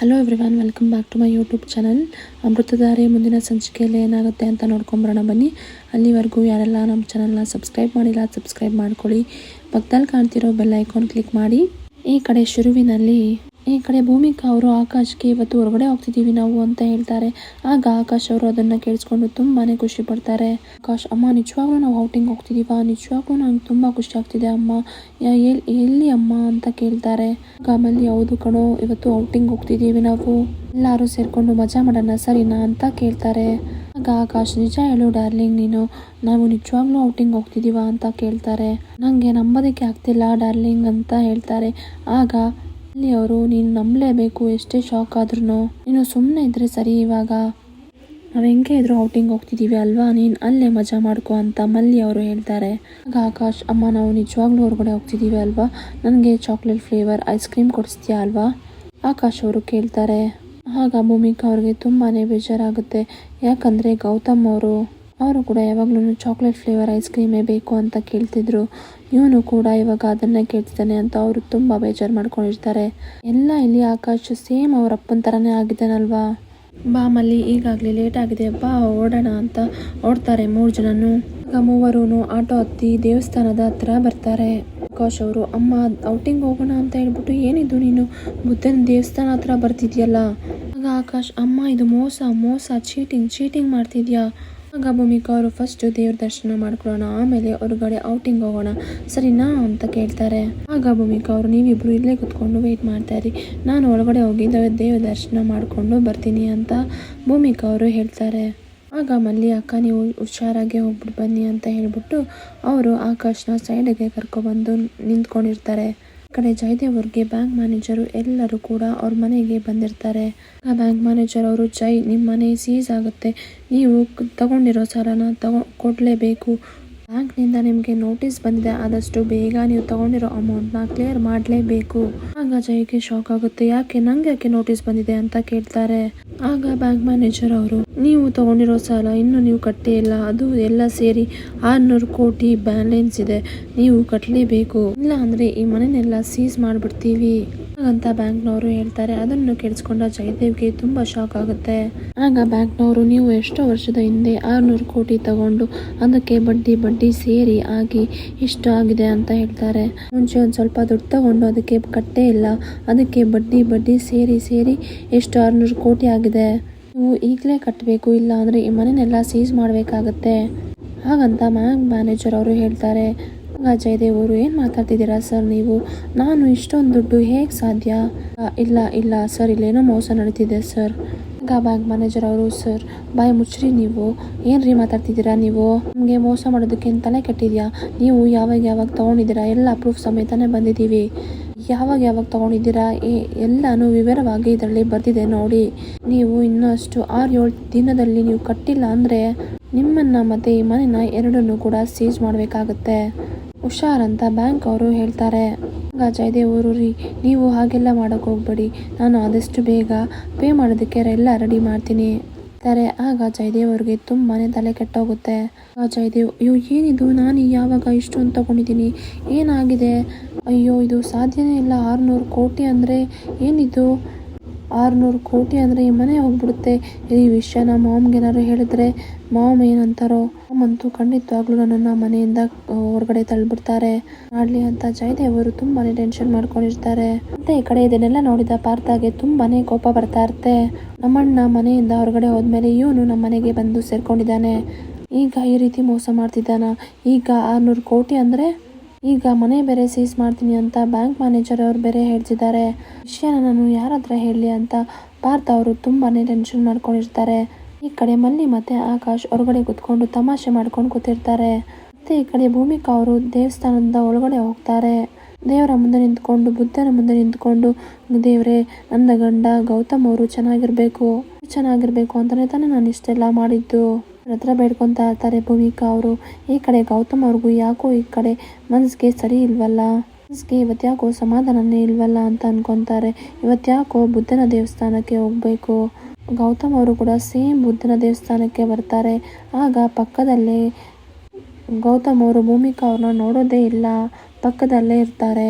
Hello everyone welcome back to my YouTube channel Amruthadhaare ಮುಂದಿನ ಸಂಚಿಕೆಯಲ್ಲಿ ಏನಾಗುತ್ತೆ ಅಂತ ನೋಡ್ಕೊಂಬರೋಣ ಬನ್ನಿ. ಅಲ್ಲಿವರೆಗೂ ಯಾರೆಲ್ಲ ನಮ್ಮ ಚಾನಲ್ನ ಸಬ್ಸ್ಕ್ರೈಬ್ ಮಾಡಿಲ್ಲ ಸಬ್ಸ್ಕ್ರೈಬ್ ಮಾಡ್ಕೊಳ್ಳಿ. ಪಕ್ಕದಲ್ಲಿ ಕಾಣ್ತಿರೋ ಬೆಲ್ ಐಕಾನ್ ಕ್ಲಿಕ್ ಮಾಡಿ. ಈ ಕಡೆ ಶುರುವಿನಲ್ಲಿ ಈ ಕಡೆ ಭೂಮಿಕಾ ಅವರು ಆಕಾಶ್ಗೆ ಇವತ್ತು ಹೊರಗಡೆ ಹೋಗ್ತಿದ್ದೀವಿ ನಾವು ಅಂತ ಹೇಳ್ತಾರೆ. ಆಗ ಆಕಾಶ್ ಅವರು ಅದನ್ನ ಕೇಳಿಸ್ಕೊಂಡು ತುಂಬಾ ಖುಷಿ ಪಡ್ತಾರೆ. ಆಕಾಶ್, ಅಮ್ಮ, ನಿಜವಾಗ್ಲೂ ನಾವು ಔಟಿಂಗ್ ಹೋಗ್ತಿದೀವ? ನಿಜವಾಗ್ಲೂ ನಂಗೆ ತುಂಬಾ ಖುಷಿ ಆಗ್ತಿದೆ ಅಮ್ಮ. ಎಲ್ಲಿ ಅಮ್ಮ? ಅಂತ ಕೇಳ್ತಾರೆ. ಆಮೇಲೆ, ಹೌದು ಕಣೋ, ಇವತ್ತು ಔಟಿಂಗ್ ಹೋಗ್ತಿದೀವಿ ನಾವು. ಎಲ್ಲರೂ ಸೇರಿಕೊಂಡು ಮಜಾ ಮಾಡೋಣ, ಸರಿನಾ? ಅಂತ ಕೇಳ್ತಾರೆ. ಆಗ ಆಕಾಶ್, ನಿಜ ಹೇಳು ಡಾರ್ಲಿಂಗ್ ನೀನು. ನಾವು ನಿಜವಾಗ್ಲೂ ಔಟಿಂಗ್ ಹೋಗ್ತಿದೀವ? ಅಂತ ಕೇಳ್ತಾರೆ. ನಂಗೆ ನಂಬೋದಕ್ಕೆ ಆಗ್ತಿಲ್ಲ ಡಾರ್ಲಿಂಗ್, ಅಂತ ಹೇಳ್ತಾರೆ. ಆಗ ಅಲ್ಲಿ ಅವರು, ನೀನು ನಂಬಲೇಬೇಕು, ಎಷ್ಟೇ ಶಾಕ್ ಆದ್ರೂ ನೀನು ಸುಮ್ಮನೆ ಇದ್ರೆ ಸರಿ ಇವಾಗ. ನಾವು ಹೆಂಗೆ ಇದ್ರು ಔಟಿಂಗ್ ಹೋಗ್ತಿದ್ದೀವಿ ಅಲ್ವಾ? ನೀನು ಅಲ್ಲೇ ಮಜಾ ಮಾಡ್ಕೊ ಅಂತ ಮಲ್ಲಿ ಅವರು ಹೇಳ್ತಾರೆ. ಆಗ ಆಕಾಶ್, ಅಮ್ಮ, ನಾವು ನಿಜವಾಗ್ಲೂ ಹೊರಗಡೆ ಹೋಗ್ತಿದ್ದೀವಿ ಅಲ್ವಾ? ನನಗೆ ಚಾಕ್ಲೇಟ್ ಫ್ಲೇವರ್ ಐಸ್ ಕ್ರೀಮ್ ಕೊಡಿಸ್ತೀಯಾ ಅಲ್ವಾ? ಆಕಾಶ್ ಅವರು ಕೇಳ್ತಾರೆ. ಆಗ ಭೂಮಿಕಾ ಅವ್ರಿಗೆ ತುಂಬಾ ಬೇಜಾರಾಗುತ್ತೆ. ಯಾಕಂದರೆ ಗೌತಮ್ ಅವರು ಅವರು ಕೂಡ ಯಾವಾಗಲೂ ಚಾಕ್ಲೇಟ್ ಫ್ಲೇವರ್ ಐಸ್ ಕ್ರೀಮೇ ಬೇಕು ಅಂತ ಕೇಳ್ತಿದ್ರು. ಇವನು ಕೂಡ ಇವಾಗ ಅದನ್ನೇ ಕೇಳ್ತಿದ್ದಾನೆ ಅಂತ ಅವರು ತುಂಬ ಬೇಜಾರು ಮಾಡ್ಕೊಂಡಿರ್ತಾರೆ. ಎಲ್ಲ ಇಲ್ಲಿ ಆಕಾಶ್ ಸೇಮ್ ಅವ್ರ ಅಪ್ಪನ ಥರನೇ ಆಗಿದ್ದಾನಲ್ವಾ? ಬಾ ಮಲ್ಲಿ, ಈಗಾಗಲೇ ಲೇಟ್ ಆಗಿದೆ. ಬಾ, ಓಡೋಣ ಅಂತ ಓಡ್ತಾರೆ ಮೂರು ಜನನು. ಈಗ ಮೂವರು ಆಟೋ ಹತ್ತಿ ದೇವಸ್ಥಾನದ ಹತ್ರ ಬರ್ತಾರೆ. ಆಕಾಶ್ ಅವರು, ಅಮ್ಮ ಔಟಿಂಗ್ ಹೋಗೋಣ ಅಂತ ಹೇಳ್ಬಿಟ್ಟು ಏನಿದು ನೀನು? ಬುದ್ಧನ ದೇವಸ್ಥಾನ ಹತ್ರ ಬರ್ತಿದ್ಯಲ್ಲ? ಆಗ ಆಕಾಶ್, ಅಮ್ಮ, ಇದು ಮೋಸ ಮೋಸ ಚೀಟಿಂಗ್ ಚೀಟಿಂಗ್ ಮಾಡ್ತಿದ್ಯಾ? ಆಗ ಭೂಮಿಕಾ ಅವರು ಫಸ್ಟ್ ದೇವ್ರ ದರ್ಶನ ಮಾಡ್ಕೊಳ್ಳೋಣ, ಆಮೇಲೆ ಹೊರಗಡೆ ಔಟಿಂಗ್ ಹೋಗೋಣ. ಸರಿನಾ ಅಂತ ಕೇಳ್ತಾರೆ. ಆಗ ಭೂಮಿಕಾ ಅವರು ನೀವಿಬ್ರು ಇಲ್ಲೇ ಕುತ್ಕೊಂಡು ವೇಟ್ ಮಾಡ್ತಾ ಇರಿ. ನಾನು ಒಳಗಡೆ ಹೋಗಿ ದೇವ ದೇವ್ರ ದರ್ಶನ ಮಾಡಿಕೊಂಡು ಬರ್ತೀನಿ ಅಂತ ಭೂಮಿಕಾ ಅವರು ಹೇಳ್ತಾರೆ. ಆಗ ಮಲ್ಲಿ ಅಕ್ಕ ನೀವು ಹುಷಾರಾಗಿ ಹೋಗ್ಬಿಟ್ಟು ಬನ್ನಿ ಅಂತ ಹೇಳ್ಬಿಟ್ಟು ಅವರು ಆಕಾಶ್ನ ಸೈಡ್ಗೆ ಕರ್ಕೊಬಂದು ನಿಂತ್ಕೊಂಡಿರ್ತಾರೆ. ಕಡೆ ಜಯದೇವ್ ಅವ್ರಿಗೆ ಬ್ಯಾಂಕ್ ಮ್ಯಾನೇಜರು ಎಲ್ಲರೂ ಕೂಡ ಅವ್ರ ಮನೆಗೆ ಬಂದಿರ್ತಾರೆ. ಆ ಬ್ಯಾಂಕ್ ಮ್ಯಾನೇಜರ್ ಅವರು ಜೈ ನಿಮ್ಮ ಮನೆ ಸೀಸ್ ಆಗುತ್ತೆ. ನೀವು ತಗೊಂಡಿರೋ ಸಾಲನ ತಗೊ, ಕೊಡಲೇಬೇಕು. ಬ್ಯಾಂಕ್ನಿಂದ ನಿಮಗೆ ನೋಟಿಸ್ ಬಂದಿದೆ, ಆದಷ್ಟು ಬೇಗ ನೀವು ತಗೊಂಡಿರೋ ಅಮೌಂಟ್ನ ಕ್ಲಿಯರ್ ಮಾಡಲೇಬೇಕು. ಆಗ ಜೈಗೆ ಶಾಕ್ ಆಗುತ್ತೆ, ಯಾಕೆ ನಂಗೆ ಯಾಕೆ ನೋಟಿಸ್ ಬಂದಿದೆ ಅಂತ ಕೇಳ್ತಾರೆ. ಆಗ ಬ್ಯಾಂಕ್ ಮ್ಯಾನೇಜರ್ ಅವರು, ನೀವು ತಗೊಂಡಿರೋ ಸಾಲ ಇನ್ನು ನೀವು ಕಟ್ಟೇ ಇಲ್ಲ ಅದು ಎಲ್ಲ ಸೇರಿ ಆರ್ನೂರು ಕೋಟಿ ಬ್ಯಾಲೆನ್ಸ್ ಇದೆ, ನೀವು ಕಟ್ಟಲೇಬೇಕು ಇಲ್ಲ ಅಂದ್ರೆ ಈ ಮನೆನೆಲ್ಲ ಸೀಸ್ ಮಾಡ್ಬಿಡ್ತೀವಿ. ಅಂತ ಬ್ಯಾಂಕ್ನವರು ಹೇಳ್ತಾರೆ, ಅದನ್ನು ಕೇಳಿಸ್ಕೊಂಡ ಜಯದೇವ್ಗೆ ತುಂಬಾ ಶಾಕ್ ಆಗುತ್ತೆ. ಆಗ ಬ್ಯಾಂಕ್ನವರು, ನೀವು ಎಷ್ಟೋ ವರ್ಷದ ಹಿಂದೆ ಆರ್ನೂರು ಕೋಟಿ ತಗೊಂಡು, ಅದಕ್ಕೆ ಬಡ್ಡಿ ಬಡ್ಡಿ ಸೇರಿ ಆಗಿ ಇಷ್ಟು ಆಗಿದೆ ಅಂತ ಹೇಳ್ತಾರೆ. ಮುಂಚೆ ಒಂದು ಸ್ವಲ್ಪ ದುಡ್ಡು ತಗೊಂಡು ಅದಕ್ಕೆ ಕಟ್ಟೇ ಇಲ್ಲ. ಅದಕ್ಕೆ ಬಡ್ಡಿ ಬಡ್ಡಿ ಸೇರಿ ಸೇರಿ ಎಷ್ಟು ಆರುನೂರು ಕೋಟಿ ಆಗಿದೆ. ನೀವು ಈಗಲೇ ಕಟ್ಟಬೇಕು ಇಲ್ಲ ಅಂದರೆ ಈ ಮನೆನೆಲ್ಲ ಸೀಸ್ ಮಾಡಬೇಕಾಗತ್ತೆ. ಹಾಗಂತ ಬ್ಯಾಂಕ್ ಮ್ಯಾನೇಜರ್ ಅವರು ಹೇಳ್ತಾರೆ. ಜಯದೇವ್ ಅವರು ಏನು ಮಾತಾಡ್ತಿದ್ದೀರಾ ಸರ್ ನೀವು? ನಾನು ಇಷ್ಟೊಂದು ದುಡ್ಡು ಹೇಗೆ ಸಾಧ್ಯ? ಇಲ್ಲ ಇಲ್ಲ ಸರ್, ಇಲ್ಲೇನೋ ಮೋಸ ನಡೀತಿದೆ ಸರ್. ಆಗ ಬ್ಯಾಂಕ್ ಮ್ಯಾನೇಜರ್ ಅವರು ಸರ್ ಬಾಯ್ ಮುಚ್ಚ್ರಿ ನೀವು. ಏನ್ರಿ ಮಾತಾಡ್ತಿದ್ದೀರಾ ನೀವು? ನಿಮಗೆ ಮೋಸ ಮಾಡೋದಕ್ಕೆ ತಲೆ ಕೆಟ್ಟಿದ್ಯಾ? ನೀವು ಯಾವಾಗ ಯಾವಾಗ ತೊಗೊಂಡಿದ್ದೀರಾ? ಎಲ್ಲ ಪ್ರೂಫ್ ಸಮೇತನೇ ಬಂದಿದ್ದೀವಿ. ಯಾವಾಗ ಯಾವಾಗ ತಗೊಂಡಿದ್ದೀರಾ? ಎಲ್ಲಾನು ವಿವರವಾಗಿ ಇದರಲ್ಲಿ ಬರ್ತಿದೆ ನೋಡಿ. ನೀವು ಇನ್ನಷ್ಟು ಆರು ಏಳು ದಿನದಲ್ಲಿ ನೀವು ಕಟ್ಟಿಲ್ಲ ಅಂದರೆ ನಿಮ್ಮನ್ನ ಮತ್ತೆ ಈ ಮನೆನ ಎರಡನ್ನೂ ಕೂಡ ಸೀಜ್ ಮಾಡಬೇಕಾಗತ್ತೆ. ಹುಷಾರಂತ ಬ್ಯಾಂಕ್ ಅವರು ಹೇಳ್ತಾರೆ. ಆಗ ಜಯದೇವ್ ಅವರು, ರೀ, ನೀವು ಹಾಗೆಲ್ಲ ಮಾಡಕ್ ಹೋಗ್ಬೇಡಿ. ನಾನು ಆದಷ್ಟು ಬೇಗ ಪೇ ಮಾಡೋದಕ್ಕೆ ಎಲ್ಲ ರೆಡಿ ಮಾಡ್ತೀನಿ. ತಾರೆ, ಆಗ ಜಯದೇವ್ ಅವ್ರಿಗೆ ತುಂಬಾನೇ ತಲೆ ಕೆಟ್ಟೋಗುತ್ತೆ. ಆಗ ಜಯದೇವ್, ಅಯ್ಯೋ, ಏನಿದು? ನಾನು ಯಾವಾಗ ಇಷ್ಟೊಂದು ತಗೊಂಡಿದ್ದೀನಿ? ಏನಾಗಿದೆ? ಅಯ್ಯೋ, ಇದು ಸಾಧ್ಯನೇ ಇಲ್ಲ. ಆರುನೂರು ಕೋಟಿ ಅಂದರೆ ಏನಿದು? ಆರುನೂರು ಕೋಟಿ ಅಂದರೆ ಈ ಮನೆ ಹೋಗ್ಬಿಡುತ್ತೆ. ಈ ವಿಷಯನ ಮಾಮ್ಗೇನಾದ್ರು ಹೇಳಿದ್ರೆ ಮಾಮ್ ಏನಂತಾರೋ? ಮಾಮಂತೂ ಖಂಡಿತವಾಗ್ಲೂ ನನ್ನನ್ನು ಮನೆಯಿಂದ ಹೊರಗಡೆ ತಳ್ಳಿಬಿಡ್ತಾರೆ ಮಾಡಲಿ ಅಂತ ಜಯದೇವ್ ಅವರು ತುಂಬಾನೇ ಟೆನ್ಷನ್ ಮಾಡ್ಕೊಂಡಿರ್ತಾರೆ. ಮತ್ತೆ ಈ ಕಡೆ ಇದನ್ನೆಲ್ಲ ನೋಡಿದ ಪಾರ್ಥಾಗೆ ತುಂಬಾನೇ ಕೋಪ ಬರ್ತಾ ಇರುತ್ತೆ. ನಮ್ಮಣ್ಣ ಮನೆಯಿಂದ ಹೊರಗಡೆ ಹೋದ್ಮೇಲೆ ಇವನು ನಮ್ಮ ಮನೆಗೆ ಬಂದು ಸೇರ್ಕೊಂಡಿದ್ದಾನೆ. ಈಗ ಈ ರೀತಿ ಮೋಸ ಮಾಡ್ತಿದ್ದಾನ? ಈಗ ಆರ್ನೂರು ಕೋಟಿ ಅಂದರೆ ಈಗ ಮನೆ ಬೇರೆ ಸೀಸ್ ಮಾಡ್ತೀನಿ ಅಂತ ಬ್ಯಾಂಕ್ ಮ್ಯಾನೇಜರ್ ಅವ್ರು ಬೇರೆ ಹೇಳ್ತಿದ್ದಾರೆ. ವಿಷಯನ ನಾನು ಯಾರ ಹತ್ರ ಹೇಳಲಿ ಅಂತ ಪಾರ್ಥ ಅವರು ತುಂಬಾನೇ ಟೆನ್ಷನ್ ಮಾಡ್ಕೊಂಡಿರ್ತಾರೆ. ಈ ಕಡೆ ಮಲ್ಲಿ ಮತ್ತೆ ಆಕಾಶ್ ಹೊರಗಡೆ ಕುತ್ಕೊಂಡು ತಮಾಷೆ ಮಾಡ್ಕೊಂಡು ಕೂತಿರ್ತಾರೆ. ಮತ್ತೆ ಈ ಕಡೆ ಭೂಮಿಕಾ ಅವರು ದೇವಸ್ಥಾನದ ಒಳಗಡೆ ಹೋಗ್ತಾರೆ. ದೇವರ ಮುಂದೆ ನಿಂತ್ಕೊಂಡು, ಬುದ್ಧನ ಮುಂದೆ ನಿಂತ್ಕೊಂಡು, ದೇವರೇ ನನ್ನ ಗಂಡ ಗೌತಮ್ ಅವರು ಚೆನ್ನಾಗಿರ್ಬೇಕು ಚೆನ್ನಾಗಿರ್ಬೇಕು ಅಂತಾನೆ ತಾನೇ ನಾನು ಇಷ್ಟೆಲ್ಲ ಮಾಡಿದ್ದು. ಹತ್ರ ಬೇಡ್ಕೊಂತ ಇರ್ತಾರೆ ಭೂಮಿಕಾ ಅವರು. ಈ ಕಡೆ ಗೌತಮ್ ಅವ್ರಿಗೂ ಯಾಕೋ ಈ ಕಡೆ ಮನಸ್ಸಿಗೆ ಸರಿ ಇಲ್ವಲ್ಲ? ಮನಸ್ಸಿಗೆ ಇವತ್ತ್ಯಾಕೋ ಸಮಾಧಾನನೇ ಇಲ್ವಲ್ಲ ಅಂತ ಅನ್ಕೊಂತಾರೆ. ಇವತ್ತ್ಯಾಕೋ ಬುದ್ಧನ ದೇವಸ್ಥಾನಕ್ಕೆ ಹೋಗ್ಬೇಕು? ಗೌತಮ್ ಅವರು ಕೂಡ ಸೇಮ್ ಬುದ್ಧನ ದೇವಸ್ಥಾನಕ್ಕೆ ಬರ್ತಾರೆ. ಆಗ ಪಕ್ಕದಲ್ಲೇ ಗೌತಮ್ ಅವರು ಭೂಮಿಕಾ ಅವ್ರನ್ನ ನೋಡೋದೇ ಇಲ್ಲ. ಪಕ್ಕದಲ್ಲೇ ಇರ್ತಾರೆ.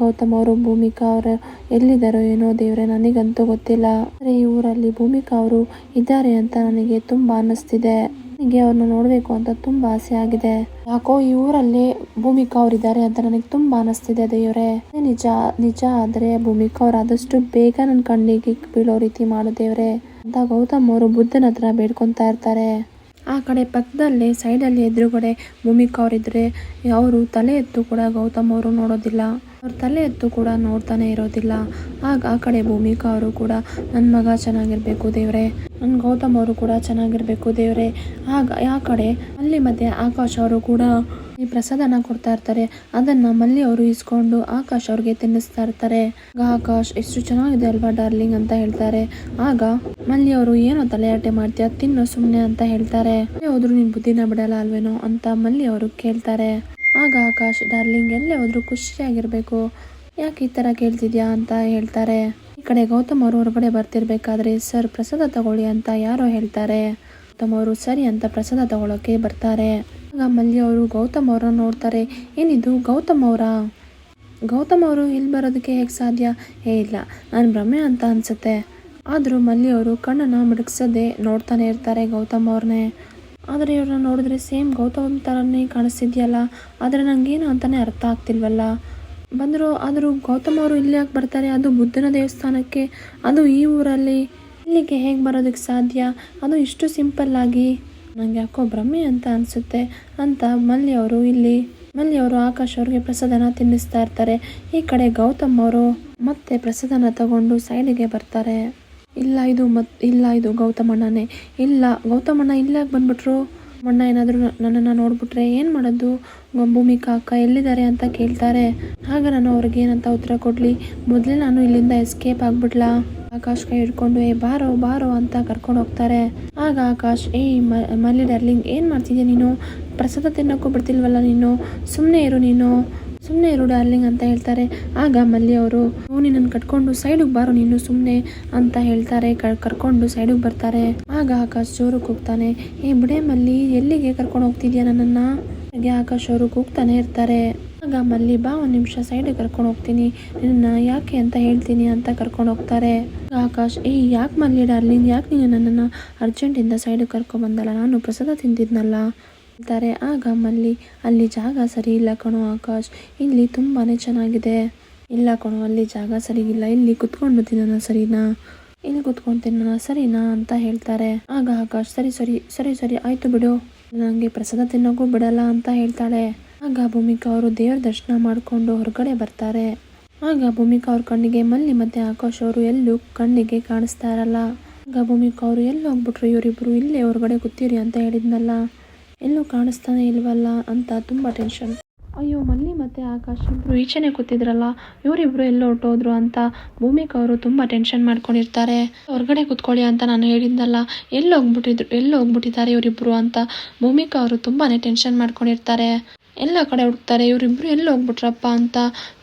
ಗೌತಮ್ ಅವರು ಭೂಮಿಕಾ ಅವರ ಎಲ್ಲಿದ್ದಾರೋ ಏನೋ ದೇವ್ರೆ, ನನಗಂತೂ ಗೊತ್ತಿಲ್ಲ. ಆದರೆ ಈ ಊರಲ್ಲಿ ಭೂಮಿಕಾ ಅವರು ಇದ್ದಾರೆ ಅಂತ ನನಗೆ ತುಂಬಾ ಅನ್ನಿಸ್ತಿದೆ. ನನಗೆ ಅವ್ರನ್ನ ನೋಡಬೇಕು ಅಂತ ತುಂಬಾ ಆಸೆ ಆಗಿದೆ. ಯಾಕೋ ಈ ಊರಲ್ಲಿ ಭೂಮಿಕಾ ಅವ್ರು ಇದ್ದಾರೆ ಅಂತ ನನಗೆ ತುಂಬಾ ಅನಿಸ್ತಿದೆ ದೇವ್ರೆ. ನಿಜ ನಿಜ ಆದ್ರೆ ಭೂಮಿಕಾ ಅವ್ರು ಆದಷ್ಟು ಬೇಗ ನನ್ನ ಕಣ್ಣಿಗೆ ಬೀಳೋ ರೀತಿ ಮಾಡು ದೇವ್ರೆ ಅಂತ ಗೌತಮ್ ಅವರು ಬುದ್ಧನ ಹತ್ರ ಬೇಡ್ಕೊತಾ ಇರ್ತಾರೆ. ಆ ಕಡೆ ಪಕ್ಕದಲ್ಲಿ ಸೈಡಲ್ಲಿ ಎದುರುಗಡೆ ಭೂಮಿಕಾ ಅವರಿದ್ರೆ, ಅವರು ತಲೆ ಎತ್ತು ಕೂಡ ಗೌತಮ್ ಅವರು ನೋಡೋದಿಲ್ಲ. ಅವ್ರ ತಲೆ ಎತ್ತು ಕೂಡ ನೋಡ್ತಾನೆ ಇರೋದಿಲ್ಲ. ಆಗ ಆ ಕಡೆ ಭೂಮಿಕಾ ಅವರು ಕೂಡ ನನ್ನ ಮಗ ಚೆನ್ನಾಗಿರ್ಬೇಕು ದೇವ್ರೆ. ನನ್ನ ಗೌತಮ್ ಅವರು ಕೂಡ ಚೆನ್ನಾಗಿರ್ಬೇಕು ದೇವ್ರೆ. ಆಗ ಆ ಕಡೆ ಅಲ್ಲಿ ಮತ್ತೆ ಆಕಾಶ್ ಅವರು ಕೂಡ ಈ ಪ್ರಸಾದನ ಕೊಡ್ತಾ ಇರ್ತಾರೆ. ಅದನ್ನ ಮಲ್ಲಿ ಅವರು ಇಸ್ಕೊಂಡು ಆಕಾಶ್ ಅವ್ರಿಗೆ ತಿನ್ನಿಸ್ತಾ ಇರ್ತಾರೆ. ಆಕಾಶ್ ಎಷ್ಟು ಚೆನ್ನಾಗಿದೆ ಅಲ್ವಾ ಡಾರ್ಲಿಂಗ್? ಅಂತ ಹೇಳ್ತಾರೆ. ಆಗ ಮಲ್ಲಿ ಅವರು, ಏನೋ ತಲೆಯಾಟೆ ಮಾಡ್ತೀಯ? ತಿನ್ನು ಸುಮ್ಮನೆ ಅಂತ ಹೇಳ್ತಾರೆ. ಹೋದ್ರು, ನಿನ್ ಬುದ್ಧಿನ ಬಿಡಲ್ಲ ಅಲ್ವೇನೋ? ಅಂತ ಮಲ್ಲಿ ಅವರು ಕೇಳ್ತಾರೆ. ಆಗ ಆಕಾಶ್, ಡಾರ್ಲಿಂಗ್, ಎಲ್ಲೇ ಹೋದ್ರು ಖುಷಿಯಾಗಿರ್ಬೇಕು. ಯಾಕೆ ಈ ಥರ ಕೇಳ್ತಿದ್ಯಾ? ಅಂತ ಹೇಳ್ತಾರೆ. ಈ ಕಡೆ ಗೌತಮ್ ಅವರು ಹೊರಗಡೆ ಬರ್ತಿರ್ಬೇಕಾದ್ರೆ, ಸರ್, ಪ್ರಸಾದ ತಗೊಳ್ಳಿ ಅಂತ ಯಾರೋ ಹೇಳ್ತಾರೆ. ಗೌತಮ್ ಅವರು ಸರಿ ಅಂತ ಪ್ರಸಾದ ತಗೊಳ್ಳೋಕೆ ಬರ್ತಾರೆ. ಆಗ ಮಲ್ಲಿ ಅವರು ಗೌತಮ್ ಅವ್ರನ್ನ ನೋಡ್ತಾರೆ. ಏನಿದು? ಗೌತಮ್ ಅವರ? ಗೌತಮ್ ಅವರು ಇಲ್ಲಿ ಬರೋದಕ್ಕೆ ಹೇಗೆ ಸಾಧ್ಯ? ಏ, ಇಲ್ಲ. ನಾನು ಭ್ರಮೆ ಅಂತ ಅನ್ಸುತ್ತೆ. ಆದರೂ ಮಲ್ಲಿ ಅವರು ಕಣ್ಣನ್ನು ಮಿಡಕ್ಸದೆ ನೋಡ್ತಾನೆ ಇರ್ತಾರೆ ಗೌತಮ್ ಅವ್ರನ್ನೇ ಆದರೆ ಇವ್ರನ್ನ ನೋಡಿದ್ರೆ ಸೇಮ್ ಗೌತಮ್ ಥರನೇ ಕಾಣಿಸ್ತಿದ್ಯಲ್ಲ, ಆದರೆ ನನಗೇನು ಅಂತಾನೆ ಅರ್ಥ ಆಗ್ತಿಲ್ವಲ್ಲ. ಬಂದರು, ಆದರೂ ಗೌತಮ್ ಅವರು ಇಲ್ಲಿ ಯಾಕೆ ಬರ್ತಾರೆ? ಅದು ಬುದ್ಧನ ದೇವಸ್ಥಾನಕ್ಕೆ, ಅದು ಈ ಊರಲ್ಲಿ. ಇಲ್ಲಿಗೆ ಹೇಗೆ ಬರೋದಕ್ಕೆ ಸಾಧ್ಯ? ಅದು ಇಷ್ಟು ಸಿಂಪಲ್ ಆಗಿ. ನಂಗೆ ಯಾಕೋ ಭ್ರಮೆ ಅಂತ ಅನಿಸುತ್ತೆ ಅಂತ ಮಲ್ಲಿ ಅವರು ಇಲ್ಲಿ, ಮಲ್ಲಿ ಅವರು ಆಕಾಶ್ ಅವ್ರಿಗೆ ಪ್ರಸಾದನ ತಿನ್ನಿಸ್ತಾ ಇರ್ತಾರೆ. ಈ ಕಡೆ ಗೌತಮ್ ಅವರು ಮತ್ತೆ ಪ್ರಸಾದನ ತಗೊಂಡು ಸೈಡಿಗೆ ಬರ್ತಾರೆ. ಇಲ್ಲ ಇದು ಮತ್, ಇಲ್ಲ ಇದು ಗೌತಮಣ್ಣನೇ. ಇಲ್ಲ, ಗೌತಮಣ್ಣ ಇಲ್ಲ ಬಂದ್ಬಿಟ್ರು. ಮಣ್ಣ ಏನಾದರೂ ನನ್ನನ್ನು ನೋಡ್ಬಿಟ್ರೆ ಏನು ಮಾಡೋದು? ಭೂಮಿಕಾ ಅಕ್ಕ ಎಲ್ಲಿದ್ದಾರೆ ಅಂತ ಕೇಳ್ತಾರೆ. ಆಗ ನಾನು ಅವ್ರಿಗೆ ಏನಂತ ಉತ್ತರ ಕೊಡ್ಲಿ? ಮೊದಲೇ ನಾನು ಇಲ್ಲಿಂದ ಎಸ್ಕೇಪ್ ಆಗ್ಬಿಟ್ಲಾ? ಆಕಾಶ್ ಕೈ ಹಿಡ್ಕೊಂಡು, ಏ, ಬಾರೋ ಬಾರೋ ಅಂತ ಕರ್ಕೊಂಡು ಹೋಗ್ತಾರೆ. ಆಗ ಆಕಾಶ್, ಏ ಮಲ್ಲಿ ಡಾರ್ಲಿಂಗ್, ಏನು ಮಾಡ್ತಿದ್ಯಾ ನೀನು? ಪ್ರಸಾದ ತಿನ್ನೋಕ್ಕೂ ಬಿಡ್ತಿಲ್ವಲ್ಲ ನೀನು? ಸುಮ್ಮನೆ ಇರು ನೀನು. ಸುಮ್ಮನೆ ಇರು ಡಾರ್ಲಿಂಗ್ ಅಂತ ಹೇಳ್ತಾರೆ. ಆಗ ಮಲ್ಲಿ ಅವರು ನಿನ್ನನ್ನು ಕಟ್ಕೊಂಡು ಸೈಡಿಗೆ ಬಾರೋ ನೀನು ಸುಮ್ಮನೆ ಅಂತ ಹೇಳ್ತಾರೆ. ಕರ್ಕೊಂಡು ಸೈಡಿಗೆ ಬರ್ತಾರೆ. ಆಗ ಆಕಾಶ್ ಜೋರು ಕೂಗ್ತಾನೆ ಏ ಬಿಡೆ ಮಲ್ಲಿ, ಎಲ್ಲಿಗೆ ಕರ್ಕೊಂಡು ಹೋಗ್ತಿದ್ಯಾ ನನ್ನನ್ನ? ಹಾಗೆ ಆಕಾಶ್ ಅವರು ಕೂಗ್ತಾನೆ ಇರ್ತಾರೆ. ಆಗ ಮಲ್ಲಿ, ಬಾ ಒಂದು ನಿಮಿಷ ಸೈಡಿಗೆ ಕರ್ಕೊಂಡು ಹೋಗ್ತೀನಿ. ನಿನ್ನ ಯಾಕೆ ಅಂತ ಹೇಳ್ತೀನಿ ಅಂತ ಕರ್ಕೊಂಡು ಹೋಗ್ತಾರೆ. ಆಕಾಶ್, ಏ, ಯಾಕೆ ಮಲ್ಲಿ ಡಾರ್ಲಿಂಗ್, ಯಾಕೆ ನೀನು ನನ್ನನ್ನು ಅರ್ಜೆಂಟಿಂದ ಸೈಡಿಗೆ ಕರ್ಕೊಂಡು ಬಂದಲ್ಲ? ನಾನು ಪ್ರಸಾದ ತಿಂದಿದ್ನಲ್ಲ. ಅಂತಾರೆ ಆಗ ಮಲ್ಲಿ, ಅಲ್ಲಿ ಜಾಗ ಸರಿ ಇಲ್ಲ ಕಣೋ ಆಕಾಶ್. ಇಲ್ಲಿ ತುಂಬಾ ಚೆನ್ನಾಗಿದೆ. ಇಲ್ಲ ಕಣೋ, ಅಲ್ಲಿ ಜಾಗ ಸರಿಗಿಲ್ಲ ಇಲ್ಲಿ. ಕುತ್ಕೊಂಡು ತಿನ್ನೋಣ ಸರಿನಾ? ಇಲ್ಲಿ ಕುತ್ಕೊಂಡು ತಿನ್ನೋಣ ಸರಿನಾ ಅಂತ ಹೇಳ್ತಾರೆ. ಆಗ ಆಕಾಶ್, ಸರಿ ಸರಿ ಸರಿ ಸರಿ, ಆಯ್ತು ಬಿಡು. ನನಗೆ ಪ್ರಸಾದ ತಿನ್ನೋಕ್ಕೂ ಬಿಡಲ್ಲ ಅಂತ ಹೇಳ್ತಾಳೆ. ಆಗ ಭೂಮಿಕಾ ಅವರು ದೇವ್ರ ದರ್ಶನ ಮಾಡಿಕೊಂಡು ಹೊರಗಡೆ ಬರ್ತಾರೆ. ಆಗ ಭೂಮಿಕಾ ಅವ್ರ ಕಣ್ಣಿಗೆ ಮಲ್ಲಿ ಮತ್ತೆ ಆಕಾಶ್ ಅವರು ಎಲ್ಲೂ ಕಣ್ಣಿಗೆ ಕಾಣಿಸ್ತಾ ಇರಲ್ಲ. ಆಗ ಭೂಮಿಕಾ ಅವರು ಎಲ್ಲಿ ಹೋಗ್ಬಿಟ್ರು? ಇವರಿಬ್ರು ಇಲ್ಲೇ ಹೊರಗಡೆ ಕೂತೀರಿ ಅಂತ ಹೇಳಿದ್ನಲ್ಲ. ಎಲ್ಲೂ ಕಾಣಿಸ್ತಾನೆ ಇಲ್ವಲ್ಲ ಅಂತ ತುಂಬ ಟೆನ್ಷನ್ ಅಯ್ಯೋ, ಮಲ್ಲಿ ಮತ್ತು ಆಕಾಶ್ ಇಬ್ಬರು ಈಚೆನೆ ಕೂತಿದ್ರಲ್ಲ, ಇವರಿಬ್ರು ಎಲ್ಲೋ ಹೊರ್ಟೋದ್ರು ಅಂತ ಭೂಮಿಕಾ ಅವರು ತುಂಬ ಟೆನ್ಷನ್ ಮಾಡ್ಕೊಂಡಿರ್ತಾರೆ. ಹೊರಗಡೆ ಕೂತ್ಕೊಳ್ಳಿ ಅಂತ ನಾನು ಹೇಳಿದ್ದಲ್ಲ ಎಲ್ಲಿ ಹೋಗ್ಬಿಟ್ಟಿದ್ರು ಎಲ್ಲಿ ಹೋಗ್ಬಿಟ್ಟಿದ್ದಾರೆ ಇವರಿಬ್ರು ಅಂತ ಭೂಮಿಕಾ ಅವರು ತುಂಬಾ ಟೆನ್ಷನ್ ಮಾಡ್ಕೊಂಡಿರ್ತಾರೆ. ಎಲ್ಲ ಕಡೆ ಹುಡುಕ್ತಾರೆ, ಇವರಿಬ್ರು ಎಲ್ಲಿ ಹೋಗ್ಬಿಟ್ರಪ್ಪ ಅಂತ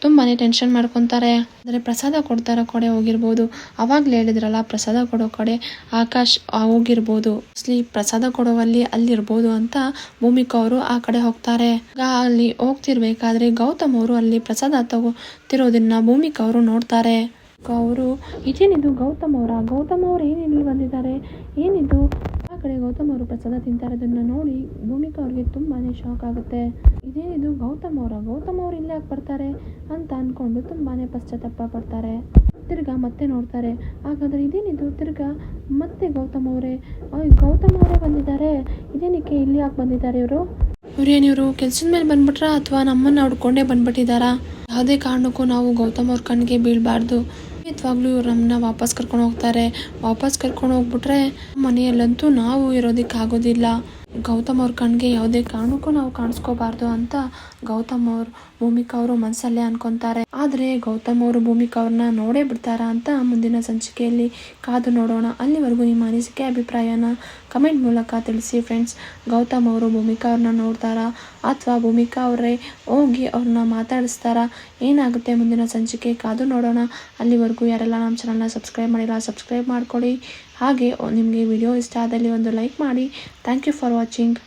ತುಂಬಾ ಟೆನ್ಷನ್ ಮಾಡ್ಕೊತಾರೆ. ಅಂದರೆ ಪ್ರಸಾದ ಕೊಡ್ತಾರೋ ಕಡೆ ಹೋಗಿರ್ಬೋದು. ಅವಾಗಲೇ ಹೇಳಿದ್ರಲ್ಲ, ಪ್ರಸಾದ ಕೊಡೋ ಕಡೆ ಆಕಾಶ್ ಹೋಗಿರ್ಬೋದು. ಮೋಸ್ಟ್ಲಿ ಪ್ರಸಾದ ಕೊಡೋವಲ್ಲಿ ಅಲ್ಲಿರ್ಬೋದು ಅಂತ ಭೂಮಿಕಾ ಅವರು ಆ ಕಡೆ ಹೋಗ್ತಾರೆ. ಅಲ್ಲಿ ಹೋಗ್ತಿರ್ಬೇಕಾದ್ರೆ ಗೌತಮ್ ಅವರು ಅಲ್ಲಿ ಪ್ರಸಾದ ತಗೋತಿರೋದನ್ನ ಭೂಮಿಕಾ ಅವರು ನೋಡ್ತಾರೆ. ಅವರು, ಇದೇನಿದು ಗೌತಮ್ ಅವರ? ಗೌತಮ್ ಅವರು ಏನಿಲ್ಲಿ ಬಂದಿದ್ದಾರೆ? ಏನಿದು? ಕಡೆ ಗೌತಮ್ ಅವರು ಪ್ರಸಾದ ತಿಂತಾರೆ ಅದನ್ನು ನೋಡಿ ಭೂಮಿಕಾ ಅವ್ರಿಗೆ ತುಂಬಾ ಶಾಕ್ ಆಗುತ್ತೆ. ಇದೇನಿದು? ಗೌತಮ್ ಅವರ? ಗೌತಮ್ ಅವ್ರು ಇಲ್ಲಿ ಯಾಕೆ ಬರ್ತಾರೆ ಅಂತ ಅನ್ಕೊಂಡು ತುಂಬಾ ಪಶ್ಚಾತ್ತಾಪ ಪಡ್ತಾರೆ. ತಿರ್ಗಾ ಮತ್ತೆ ನೋಡ್ತಾರೆ. ಹಾಗಾದ್ರೆ ಇದೇನಿದು? ತಿರ್ಗಾ ಮತ್ತೆ ಗೌತಮ್ ಅವರೇ? ಗೌತಮ್ ಅವರೇ ಬಂದಿದ್ದಾರೆ. ಇದೇನಕ್ಕೆ ಇಲ್ಲಿ ಯಾಕೆ ಬಂದಿದ್ದಾರೆ ಇವರು? ಇವ್ರೇನು ಇವರು ಕೆಲ್ಸದ ಮೇಲೆ ಬಂದ್ಬಿಟ್ರಾ ಅಥವಾ ನಮ್ಮನ್ನ ಹುಡ್ಕೊಂಡೇ ಬಂದ್ಬಿಟ್ಟಿದ್ದಾರಾ? ಯಾವುದೇ ಕಾರಣಕ್ಕೂ ನಾವು ಗೌತಮ್ ಅವ್ರ ಕಣ್ಣಿಗೆ ಬೀಳಬಾರ್ದು. ಖಂಡಿತವಾಗ್ಲೂ ಇವ್ರು ನಮ್ಮನ್ನ ವಾಪಸ್ ಕರ್ಕೊಂಡು ಹೋಗ್ತಾರೆ. ವಾಪಸ್ ಕರ್ಕೊಂಡು ಹೋಗ್ಬಿಟ್ರೆ ಮನೆಯಲ್ಲಂತೂ ನಾವು ಇರೋದಕ್ಕೆ ಆಗೋದಿಲ್ಲ ಗೌತಮ್ ಅವ್ರ ಕಣ್ಗೆ ಯಾವುದೇ ಕಾರಣಕ್ಕೂ ನಾವು ಕಾಣಿಸ್ಕೋಬಾರ್ದು ಅಂತ ಗೌತಮ್ ಅವ್ರು ಭೂಮಿಕಾ ಅವರು ಮನಸ್ಸಲ್ಲೇ ಅನ್ಕೊಂತಾರೆ. ಆದರೆ ಗೌತಮ್ ಅವರು ಭೂಮಿಕಾ ಅವ್ರನ್ನ ನೋಡೇ ಬಿಡ್ತಾರಾ ಅಂತ ಮುಂದಿನ ಸಂಚಿಕೆಯಲ್ಲಿ ಕಾದು ನೋಡೋಣ. ಅಲ್ಲಿವರೆಗೂ ನಿಮ್ಮ ಅನಿಸಿಕೆ, ಅಭಿಪ್ರಾಯನ ಕಮೆಂಟ್ ಮೂಲಕ ತಿಳಿಸಿ ಫ್ರೆಂಡ್ಸ್. ಗೌತಮ್ ಅವರು ಭೂಮಿಕಾ ಅವ್ರನ್ನ ನೋಡ್ತಾರಾ ಅಥವಾ ಭೂಮಿಕಾ ಅವರೇ ಹೋಗಿ ಅವ್ರನ್ನ ಮಾತಾಡಿಸ್ತಾರಾ? ಏನಾಗುತ್ತೆ ಮುಂದಿನ ಸಂಚಿಕೆ? ಕಾದು ನೋಡೋಣ. ಅಲ್ಲಿವರೆಗೂ ಯಾರೆಲ್ಲ ನಮ್ಮ ಚಾನಲ್ನ ಸಬ್ಸ್ಕ್ರೈಬ್ ಮಾಡಿಲ್ಲ ಸಬ್ಸ್ಕ್ರೈಬ್ ಮಾಡ್ಕೊಳ್ಳಿ ಹಾಗೆ ನಿಮಗೆ ವಿಡಿಯೋ ಇಷ್ಟ ಆದಲ್ಲಿ ಒಂದು ಲೈಕ್ ಮಾಡಿ. Thank you for watching